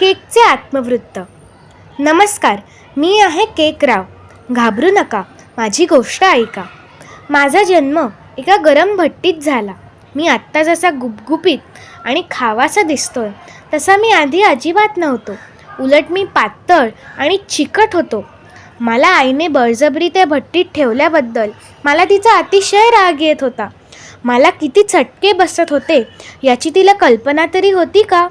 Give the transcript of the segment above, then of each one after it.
केकचे आत्मवृत्त. नमस्कार मी आहे केक राव घाबरू नका माझी गोष्ट ऐका. माझा जन्म एका गरम भट्टीत झाला. मी आत्ता जसा गुपगुपीत आणि खावासा दिसतोय तसा मी आधी अजिबात नव्हतो. उलट मी पातळ आणि चिकट होतो. मला आईने बळजबरी त्या भट्टीत ठेवल्याबद्दल मला तिचा अतिशय राग येत होता. मला किती चटके बसत होते याची तिला कल्पना तरी होती का?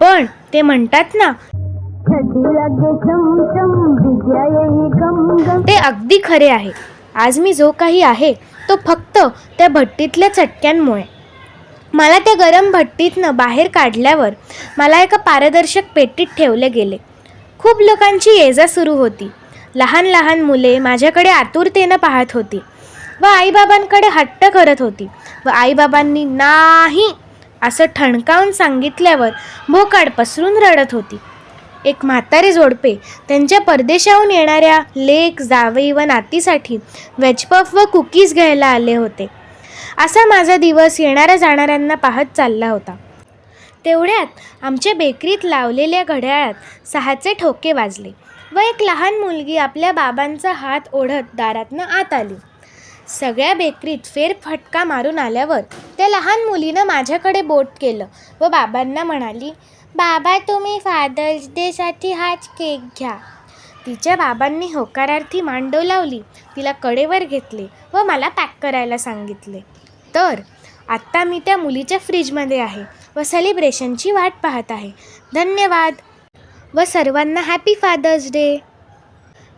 पण ते म्हणतात ना ते अगदी खरे आहे. आज मी जो काही आहे तो फक्त त्या भट्टीतल्या चटक्यांमुळे. मला त्या गरम भट्टीतनं बाहेर काढल्यावर मला एका पारदर्शक पेटीत ठेवले गेले. खूप लोकांची येजा सुरू होती. लहान लहान मुले माझ्याकडे आतुरतेनं पाहत होती व आईबाबांकडे हट्ट करत होती व आईबाबांनी नाही असं ठणकावून सांगितल्यावर भोकाड पसरून रडत होती. एक म्हातारे जोडपे त्यांच्या परदेशाहून येणाऱ्या लेक जावई व नातीसाठी वेजपफ व कुकीज घ्यायला आले होते. असा माझा दिवस येणाऱ्या जाणाऱ्यांना पाहत चालला होता. तेवढ्यात आमच्या बेकरीत लावलेल्या घड्याळात सहाचे ठोके वाजले व एक लहान मुलगी आपल्या बाबांचा हात ओढत दारातनं आत आली. सगळ्या बेकरीत फेरफटका मारून आल्यावर त्या लहान मुलीनं माझ्याकडे बोट केलं व बाबांना म्हणाली बाबा तुम्ही फादर्स डेसाठी हाच केक घ्या. तिच्या बाबांनी होकारार्थी मांडव लावली तिला कडेवर घेतले व मला पॅक करायला सांगितले. तर आत्ता मी त्या मुलीच्या फ्रीजमध्ये आहे व सेलिब्रेशनची वाट पाहत आहे. धन्यवाद. व सर्वांना हॅपी फादर्स डे.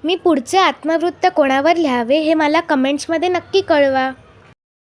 मी पुढचे आत्मवृत्त कोणावर लिहावे हे मला कमेंट्समध्ये नक्की कळवा.